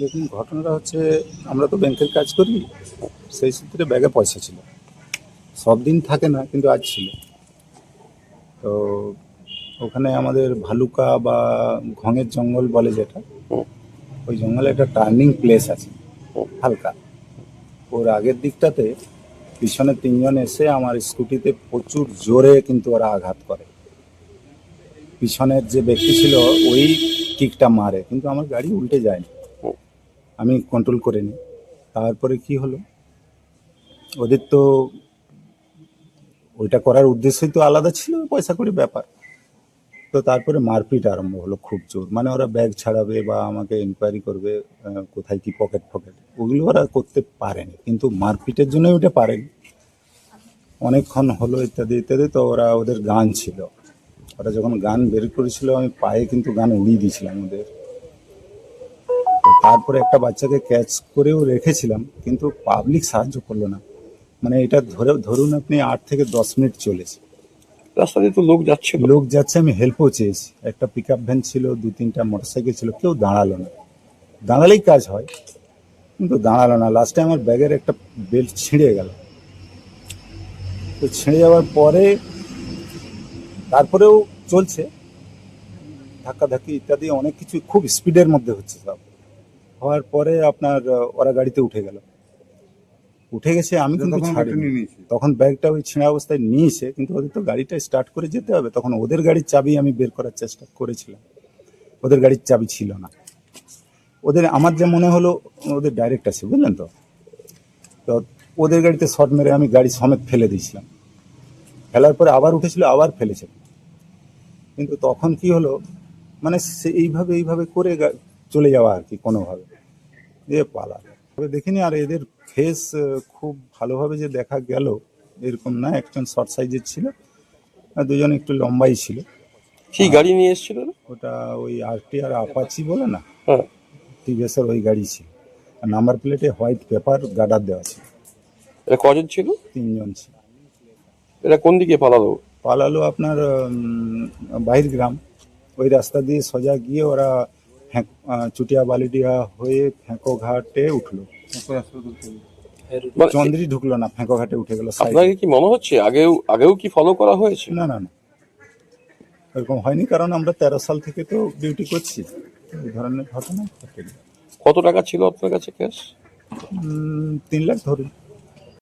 দেখুন, ঘটনাটা হচ্ছে, আমরা তো ব্যাংকের কাজ করি, সেই সূত্রে ব্যাগে পয়সা ছিল। সব দিন থাকে না, কিন্তু আজ ছিল। তো ওখানে আমাদের ভালুকা বা ঘঙের জঙ্গল বলে যেটা, ওই জঙ্গলে একটা টার্নিং প্লেস আছে, হালকা। ওর আগের দিকটাতে পিছনে তিনজন এসে আমার স্কুটিতে প্রচুর জোরে কিন্তু ওরা আঘাত করে। পিছনের যে ব্যক্তি ছিল, ওই কিকটা মারে, কিন্তু আমার গাড়ি উল্টে যায়নি। আমি কন্ট্রোল করে নিই। তারপরে কি হলো? ওদের তো ওইটা করার উদ্দেশ্যই তো আলাদা ছিল পয়সা করে ব্যাপার। তো তারপরে মারপিট আরম্ভ হলো খুব জোর। মানে ওরা ব্যাগ ছাড়াবে বা আমাকে ইনকোয়ারি করবে কোথায় কি পকেট ফকেট ওগুলো ওরা করতে পারেনি, কিন্তু মারপিটের জন্যই ওটা পারেনি। অনেকক্ষণ হলো ইত্যাদি ইত্যাদি, তো ওরা ওদের গান ছিল। ওরা যখন গান বের করেছিল, আমি পায়ে কিন্তু গান উড়িয়ে দিয়েছিলাম ওদের। তারপরে একটা বাচ্চাকে ক্যাচ করেও রেখেছিলাম কিন্তু পাবলিক সাহায্য করল না। মানে এটা ধরে ধরুন আপনি আট থেকে দশ মিনিট চলেছে। রাস্তা দিয়ে তো লোক যাচ্ছিল লোক যাচ্ছে আমি হেল্পও চেয়েছি। একটা পিক আপ ভ্যান ছিল দু তিনটা মোটরসাইকেল ছিল কেউ দাঁড়াল না। দাঁড়ালেই কাজ হয় কিন্তু দাঁড়াল না। লাস্টে আমার ব্যাগের একটা বেল্ট ছিঁড়ে গেল। তো ছিঁড়ে যাওয়ার পরে তারপরেও চলছে। ধাক্কাধাক্কি ইত্যাদি অনেক কিছু খুব স্পিডের মধ্যে হচ্ছে সব। হওয়ার পরে আপনার ওরা গাড়িতে উঠে গেল। উঠে গেছে আমি কিন্তু ছাড়িনি। তখন ব্যাগটা ওই ছেঁড়া অবস্থায় নিয়েছে কিন্তু ওদের তো গাড়িটা স্টার্ট করে যেতে হবে তখন ওদের গাড়ির চাবি আমি বের করার চেষ্টা করেছিলাম। ওদের গাড়ির চাবি ছিল না। ওদের আমার যে মনে হলো ওদের ডাইরেক্ট আছে বুঝলেন তো? তো ওদের গাড়িতে শর্ট মেরে আমি গাড়ি সমেত ফেলে দিয়েছিলাম। ফেলার পরে আবার উঠেছিল আবার ফেলেছে। কিন্তু তখন কি হলো মানে সে এইভাবে এইভাবে করে চলে যাওয়া আর কি কোনোভাবে। দিয়ে পালা। তবে দেখিনি আর এদের ফেস খুব ভালোভাবে যে দেখা গেল এরকম না একজন শর্ট সাইজের ছিল আর দুজন একটু লম্বাই ছিল। কি গাড়ি নিয়ে এসেছিল ওটা ওই আরটি আর আপাচি বলে না? হ্যাঁ। টিভিএসের ওই গাড়ি ছিল। আর নাম্বার প্লেটে হোয়াইট পেপার গার্ডার দেওয়া ছিল। এটা কজন ছিল? তিনজন ছিল। এটা কোন দিকে পালালো? পালালো আপনার বাহির গ্রাম ওই রাস্তা দিয়ে সোজা গিয়ে ওরা চুটিয়া বালিডিয়া হয়ে ফেঁকো ঘাটে উঠল। মানে চন্দ্রি ঢুকলো না ফেঁকো ঘাটে উঠে গেল আপনাকে কি মনে হচ্ছে? আগেও আগেও কি ফলো করা হয়েছে? না না না। এরকম হয়নি কারণ আমরা তেরো সাল থেকে তো ডিউটি করছি। এই ধরনের ঘটনা কত টাকা ছিল আপনার কাছে ক্যাশ তিন লাখ ধরুন।